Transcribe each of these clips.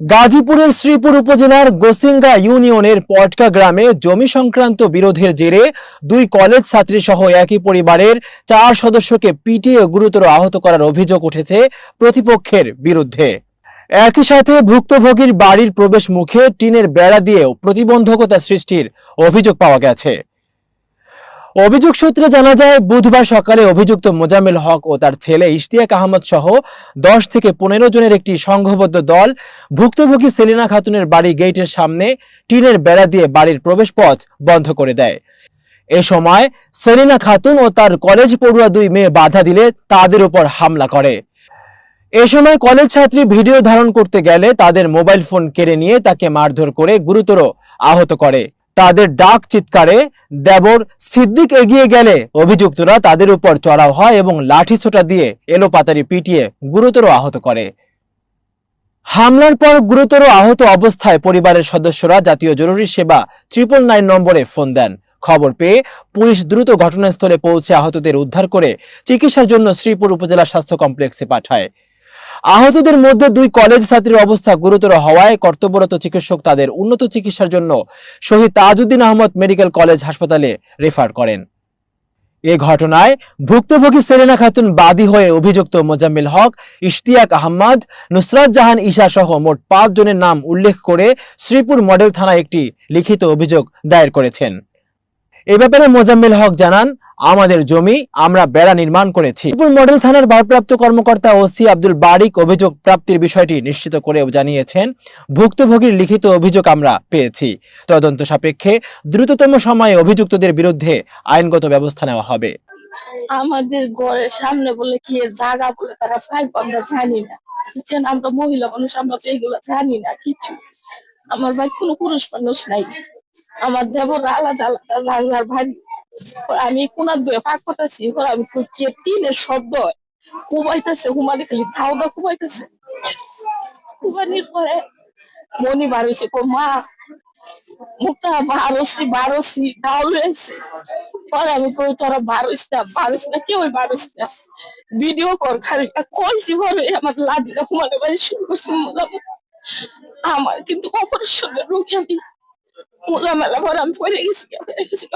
গাজীপুরের শ্রীপুর উপজেলার গোসিঙ্গা ইউনিয়নের পটকা গ্রামে জমি সংক্রান্ত বিরোধের জেরে দুই কলেজ ছাত্রী সহ একই পরিবারের চার সদস্যকে পিটিয়ে গুরুতর আহত করার অভিযোগ উঠেছে প্রতিপক্ষের বিরুদ্ধে। একই সাথে ভুক্তভোগীর বাড়ির প্রবেশ মুখে টিনের বেড়া দিয়েও প্রতিবন্ধকতা সৃষ্টির অভিযোগ পাওয়া গেছে। অভিযোগ সূত্রে জানা যায়, বুধবার সকালে অভিযুক্ত মোজাম্মেল হক ও তার ছেলে ইশতিয়াক আহমদ সহ দশ থেকে পনেরো জনের একটি সংঘবদ্ধ দল ভুক্তভোগী সেলিনা খাতুনের বাড়ি গেটের সামনে টিনের বেড়া দিয়ে বাড়ির প্রবেশপথ বন্ধ করে দেয়। এ সময় সেলিনা খাতুন ও তার কলেজ পড়ুয়া দুই মেয়ে বাধা দিলে তাদের উপর হামলা করে। এ সময় কলেজ ছাত্রী ভিডিও ধারণ করতে গেলে তাদের মোবাইল ফোন কেড়ে নিয়ে তাকে মারধর করে গুরুতর আহত করে। তাদের ডাক চিৎকারে দেবর সিদ্দিক এগিয়ে গেলে অভিযুক্তরা তাদের উপর চড়াও হয় এবং লাঠিছোটা দিয়ে এলোপাতারি পিটিয়ে গুরুতর আহত করে। হামলার পর গুরুতর আহত অবস্থায় পরিবারের সদস্যরা জাতীয় জরুরি সেবা ট্রিপল নাইন নম্বরে ফোন দেন। খবর পেয়ে পুলিশ দ্রুত ঘটনাস্থলে পৌঁছে আহতদের উদ্ধার করে চিকিৎসার জন্য শ্রীপুর উপজেলা স্বাস্থ্য কমপ্লেক্সে পাঠায়। আহতদের মধ্যে দুই কলেজ ছাত্রীর অবস্থা গুরুতর হওয়ায় কর্তব্যরত চিকিৎসক তাদের উন্নত চিকিৎসার জন্য শহীদ তাজউদ্দিন আহমদ মেডিকেল কলেজ হাসপাতালে রেফার করেন। এ ঘটনায় ভুক্তভোগী সেলেনা খাতুন বাদী হয়ে অভিযুক্ত মোজাম্মেল হক, ইশতিয়াক আহমদ, নুসরাত জাহান ঈশা সহ মোট পাঁচ জনের নাম উল্লেখ করে শ্রীপুর মডেল থানায় একটি লিখিত অভিযোগ দায়ের করেছেন। এ ব্যাপারে মোজাম্মেল হক জানান আমাদের জমি আমরা বেড়া নির্মাণ করেছি। শ্রীপুর মডেল থানার ভারপ্রাপ্ত কর্মকর্তা ওসি আব্দুল বারিক অভিযোগ প্রাপ্তির বিষয়টি নিশ্চিত করে জানিয়েছেন, ভুক্তভোগীর লিখিত অভিযোগ আমরা পেয়েছি। তদন্ত সাপেক্ষে দ্রুততম সময়ে অভিযুক্তদের বিরুদ্ধে আইনগত ব্যবস্থা নেওয়া হবে। আমাদের ঘরের সামনে বলে কি জায়গা বলে তারা পাইপ আমরা জানি না। আমরা মহিলা মানুষ, আমরা তো এগুলো জানি না কিছু। আমার ভাই কোনো পুরুষ মানুষ নাই। আমার দেবর আলাদা আলাদা, জানলার ভাই আমি কোনার দুয়ে পাক করতেছি আমি টিনের শব্দ। কুবাইতেছে হুমারে খালি খাও দা কুবাইতেছে। কুবানির পরে মনি বার হয়েছে কো মা, মুখটা বারোসি রয়েছে পরে আমি কই, তোরা না না কেউ বারোস না? ভিডিও কর, খালি কইছি আমার লাদিটা ঘুমানো বাড়ি শুরু করছি আমার কিন্তু অপারেশনের রোগী আমি। মোজা মেলা পরে আমি পড়ে গেছি গেছি।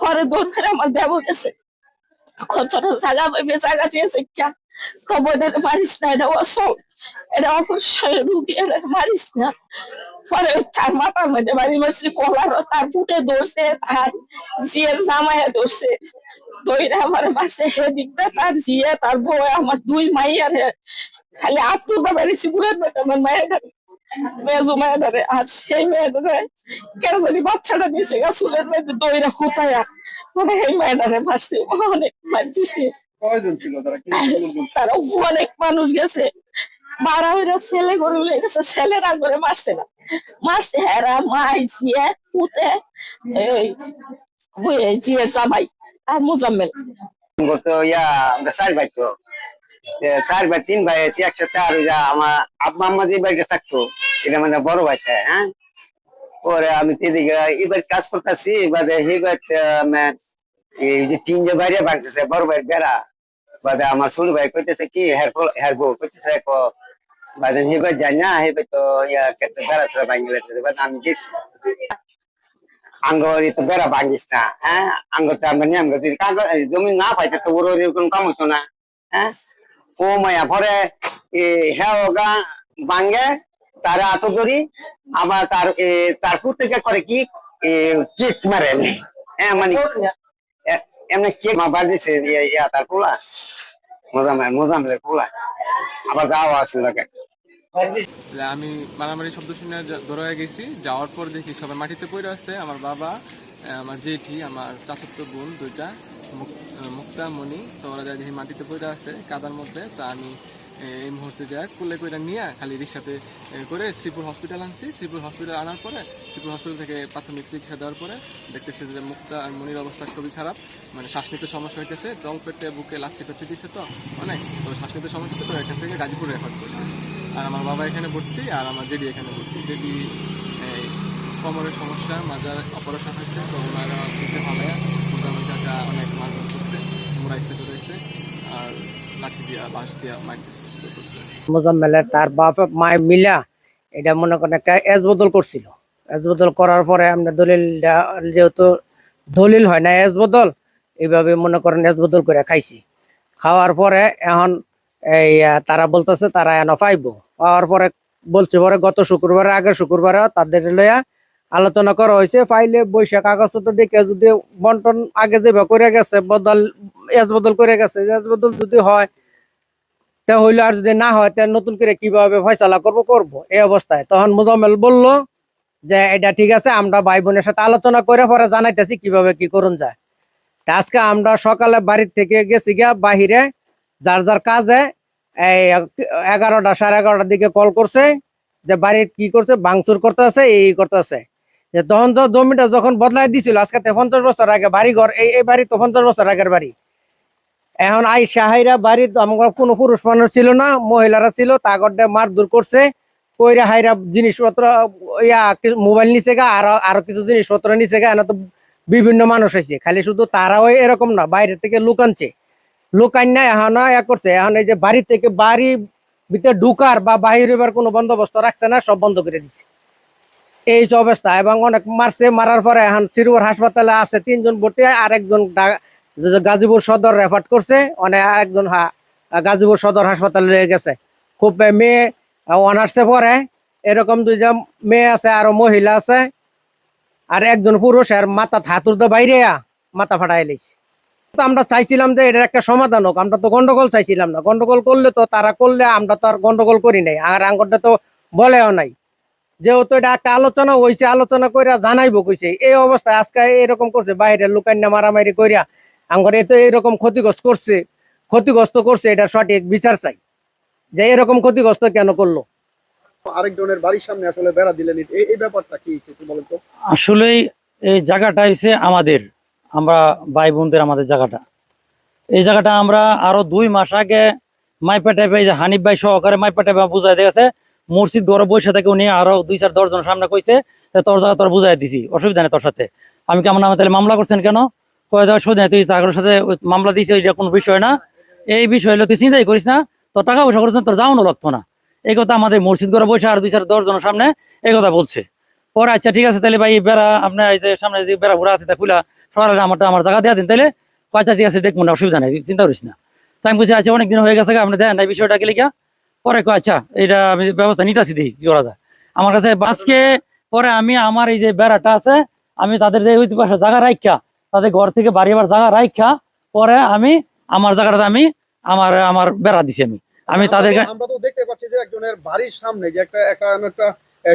ঘরে দৌড় ফেরে আমার দেব গেছে এটা অসল এটা অবশ্যই তার মাথার মধ্যে তার ফুটে জামাইয়া ধরছে। দইরা আমার মারছে হে দিকটা তার জিয়ে, তার বউ, আমার দুই মাইয়ার খালি আত্মটা বেড়েছি বুড়ের বেটা আমার মায়ের মেজো মায়ের আর সেই মেয়ের কেন জানি বাচ্চাটা নিচে গা চুলের মধ্যে দইরা হুতায়া মানে এই মায়ের ধরে মারছে অনেক মার দিছে তারা? অনেক মানুষ গেছে। বারা হইরা ছেলে গরু লয়ে গেছে ছেলেরা করে মারছে না। মারছে হেরা মাই পুতে এই ওই জিয়ের জামাই আর মুজাম্মেল। করতো ইয়া আমরা চার ভাই তো। চার ভাই তিন ভাই আছি একসাথে আর আমার আব্বা আম্মা যে বাড়িতে থাকতো এটা মানে বড় ভাইটা হ্যাঁ? পরে আমি এবার কাজ করতেছি, এবারে এবার এই যে তিন যে বাইরে ভাঙতেছে বড় ভাই বেড়া, বাদে আমার ছোট ভাই কইতেছে কি ফল- হের বউ কইতেছে বাদে হেবার যাই না হেবে তো ইয়া বেড়া ছেড়ে ভাঙি লাগতেছে বাদে আমি গেছি। আঙ্গর তো বেড়া ভাঙিস না হ্যাঁ? আঙ্গরটা আমরা নিয়ে আমরা যদি কাগজ জমি না পাইতে তো ওর এরকম কাম হতো না হ্যাঁ? ও মায়া পরে হ্যাঁ ওগা ভাঙ্গে তার আত ধরি আবার তার তার থেকে করে কি কিক মারে হ্যাঁ মানে এমনি কেক মা বাদ দিছে ইয়া- তার পোলা। আমি মারামারি শব্দ শুনে দৌড়ে গেছি। যাওয়ার পর দেখি সবাই মাটিতে পড়ে আছে। আমার বাবা আমার জেঠি, আমার চাচাতো বোন দুইটা, মুক- মুক্তা মণি তো ওরা দেখি মাটিতে পড়ে আছে, কাদার মধ্যে। তা আমি এই মুহূর্তে যা কুলে করে নিয়ে খালি রিক্সাতে করে শ্রীপুর হসপিটাল আনছি। শ্রীপুর হসপিটাল আনার পরে, শ্রীপুর হসপিটাল থেকে প্রাথমিক চিকিৎসা দেওয়ার পরে দেখতেছি যে মুক্তা আর মনির অবস্থা খুবই খারাপ। মানে শ্বাস নিতে সমস্যা হইতেছে জল পেটে, বুকে লাচ্ছি টাচ্ছি দিছে তো, অনেক। তো শ্বাস নিতে সমস্যা হচ্ছে তো, এখান থেকে গাজীপুর রেফার করছে। আর আমার বাবা এখানে ভর্তি, আর আমার জেডি এখানে ভর্তি। জেডি কোমরের সমস্যা, মাজার অপারেশন হয়েছে, তো ওনারা পিছিয়ে ভালো মোটামুটি অনেক মারধর করছে টোরাইছে আর লাঠি দিয়া, বাঁশ দিয়া মারতেছে তার বাপ মায় মিলা এটা মনে করেন একটা এজ বদল করছিল। এজ বদল করার পরে আমরা দলিলটা, যেহেতু দলিল হয় না এজ বদল, এইভাবে মনে করেন এজ বদল করে খাইছি। খাওয়ার পরে এখন এই তারা বলতেছে তারা এন পাইব। পাওয়ার পরে বলছে পরে গত শুক্রবারে, আগের শুক্রবারে তাদের লইয়া আলোচনা করা হয়েছে, ফাইলে বৈশাখ কাগজপত্র দেখে যদি বন্টন আগে যেভাবে করে গেছে, বদল এজ বদল করে গেছে এজ বদল যদি হয়, তা হইল আর যদি না হয়, তা নতুন করে কীভাবে ফয়সালা করব করব? এই অবস্থায়। তখন মুজাম্মেল বলল যে, এটা ঠিক আছে, আমরা ভাই বোনের সাথে আলোচনা করে পরে জানাইতেছি কীভাবে কি করুন যায়। আজকে আমরা সকালে বাড়ির থেকে গেছি গিয়া বাহিরে, যার যার কাজে এই এগারোটা, সাড়ে এগারোটার দিকে কল করছে যে, বাড়ির কি করছে? ভাঙচুর করতে আছে এই করতে আছে যে তখন তো জমিটা যখন বদলাই দিছিল, আজকে পঞ্চাশ বছর আগে বাড়ি ঘর এই এই বাড়ি তো পঞ্চাশ বছর আগের বাড়ি। এখন আই সাহাইরা বাড়ির আমার কোনো পুরুষ মানুষ ছিল না, মহিলারা ছিল তাগরটা মারধর করছে, কইরা হাইরা জিনিসপত্র, ইয়া মোবাইল নিচে গা, আরও আরও কিছু জিনিসপত্র নিচে গা তো বিভিন্ন মানুষ হয়েছে খালি শুধু তারাও এরকম না, বাইরে থেকে লুকানছে লুকান না এখন ইয়া করছে, এখন এই যে বাড়ি থেকে বাড়ি ভিতরে ঢুকার বা বাহির হইবার কোনো বন্দোবস্ত রাখছে না, সব বন্ধ করে দিছে। এই যে অবস্থা, এবং অনেক মারছে, মারার পরে এখন শ্রীপুর হাসপাতালে আছে, তিনজন ভর্তি আর একজন গাজীপুর সদর রেফার করছে অনেক আরেকজন হা- গাজীপুর সদর হাসপাতালে রয়ে গেছে। খুব মেয়ে অনার্সে পড়ে, এরকম দুইজন মেয়ে আছে, আর মহিলা আছে, আর একজন পুরুষ, আর মাথা হাতুর তো বাইরে, মাথা ফাটাই লিছে তো আমরা চাইছিলাম যে এটার একটা সমাধান হোক, আমরা তো গন্ডগোল চাইছিলাম না। গন্ডগোল করলে তো তারা করলে, আমরা তো আর গন্ডগোল করি নাই, আর আঙ্গরটা তো বলেও নাই। যেহেতু এটা একটা আলোচনা হয়েছে আলোচনা কইরা জানাইবো কইছে। এই অবস্থায় আজকে এরকম করছে বাইরে লুকান্না মারামারি কইরা আঙ্গরে তো এরকম ক্ষতিগ্রস্ত করছে ক্ষতিগ্রস্ত করছে এটা সঠিক বিচার চাই। যে এরকম ক্ষতিগ্রস্ত কেন করল? আরেকজনের বাড়ির সামনে আসলে বেড়া দিলেন এই এই ব্যাপারটা কি বলেন তো? আসলেই এই জায়গাটা হচ্ছে আমাদের আমরা ভাই বোনদের আমাদের জায়গাটা। এই জায়গাটা আমরা আরও দুই মাস আগে মাইপা টাইপে যে হানিফ ভাই সহকারে মাইপা টাইপে বুঝাই গেছে মসজিদ ঘরে বসে থেকে উনি, আরও দুই চার দশ জনের সামনে কইছে তোর জায়গা তোর বুঝাই দিছি, অসুবিধা নেই তোর সাথে। আমি কেমন নামে তাহলে মামলা করছেন কেন? কয়ে দেওয়ার সুবিধা তুই তাগরের সাথে মামলা দিছিস এটা কোনো বিষয় না। এই বিষয় হলে তুই চিন্তাই করিস না, তোর টাকা পয়সা করিস না, তোর যাওয়ানো লাগতো না। এই কথা আমাদের মসজিদ ঘরে বসে আর দুই চার দশ জনের সামনে এই কথা বলছে। পরে আচ্ছা ঠিক আছে, তাহলে ভাই বেড়া আপনার এই যে সামনে যে বেড়া ঘোরা আছে, তা খুলা সরালে আমারটা আমার জায়গা দেওয়া দিন তাহলে কয় আচ্ছা ঠিক আছে দেখব না অসুবিধা নেই চিন্তা করিস না। তাই আমি বলছি আচ্ছা অনেক দিন হয়ে গেছে আপনি দেন এই বিষয়টা গেলে গিয়া পরে আচ্ছা এটা আমি ব্যবস্থা নিতেছি দিই কি করা যায়? আমার কাছে আজকে পরে আমি আমার এই যে বেড়াটা আছে আমি তাদের যে ওই পাশে জায়গা রাখা তাদের ঘর থেকে বাড়ি আবার জায়গা রাখা পরে আমি আমার জায়গাটাতে আমি আমার আমার বেড়া দিছি আমি। আমি তাদেরকে আমরা তো- দেখতে পাচ্ছি যে একজনের বাড়ির সামনে যে একটা একটা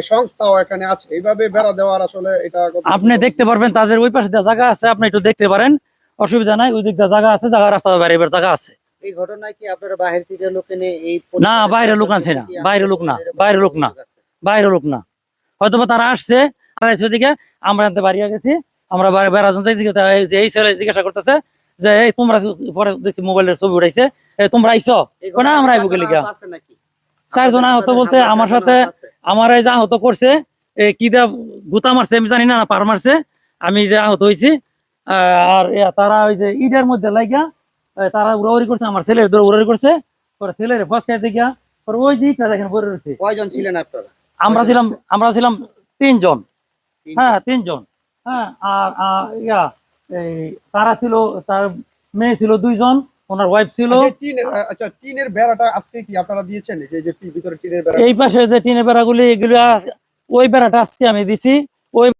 সংস্থাও এখানে আছে। এইভাবে বেড়া দেওয়ার আসলে এটা আপনি দেখতে পারবেন তাদের ওই পাশে জায়গা আছে আপনি একটু দেখতে পারেন। অসুবিধা নাই ওই দিকটা জায়গা আছে জায়গা রাস্তা বেড়াইবার জায়গা আছে। এই ঘটনায় কি আপনারা বাহির থেকে লোক এনে এই না, বাইরের লোক আনছে না, বাইরের লোক না, বাইরের লোক না। বাইরে লোক না। হয়তো তারা আসছে আড়াইশো দিকে আমরা আনতে বাড়িয়ে গেছি আমরা যে এই ছেলে জিজ্ঞাসা করতেছে যে এই তোমরা পরে দেখছি মোবাইলের ছবি উঠাইছে তোমরা আইসো না, আমরা আইবো গেলে গিয়া। চারজন আহত বলতে আমার সাথে আমার এই যে আহত করছে কি দা গুতা মারছে আমি জানি না পার মারছে আমি যে আহত হয়েছি আহ, আর তারা ওই যে ইটের মধ্যে লাগিয়া তারা উড়াউড়ি করছে আমার ছেলের ধরে উড়াউড়ি করছে। পরে ছেলের ফসকাইতে গিয়া পরে ওই ইটটা দেখেন পরে রয়েছে। কয়জন ছিলেন আপনারা? আমরা ছিলাম আমরা ছিলাম তিনজন। হ্যাঁ তিনজন। হ্যাঁ আর ইয়া এই তারা ছিল তার মেয়ে ছিল দুইজন ওনার ওয়াইফ ছিল। আচ্ছা, টিনের আচ্ছা বেড়াটা আজকে কি আপনারা দিয়েছেন? এই যে- যে ভিতরে টিনের বেড়া। এই পাশে যে টিনের বেড়াগুলি এগুলো ওই বেড়াটা আজকে আমি দিছি। ওই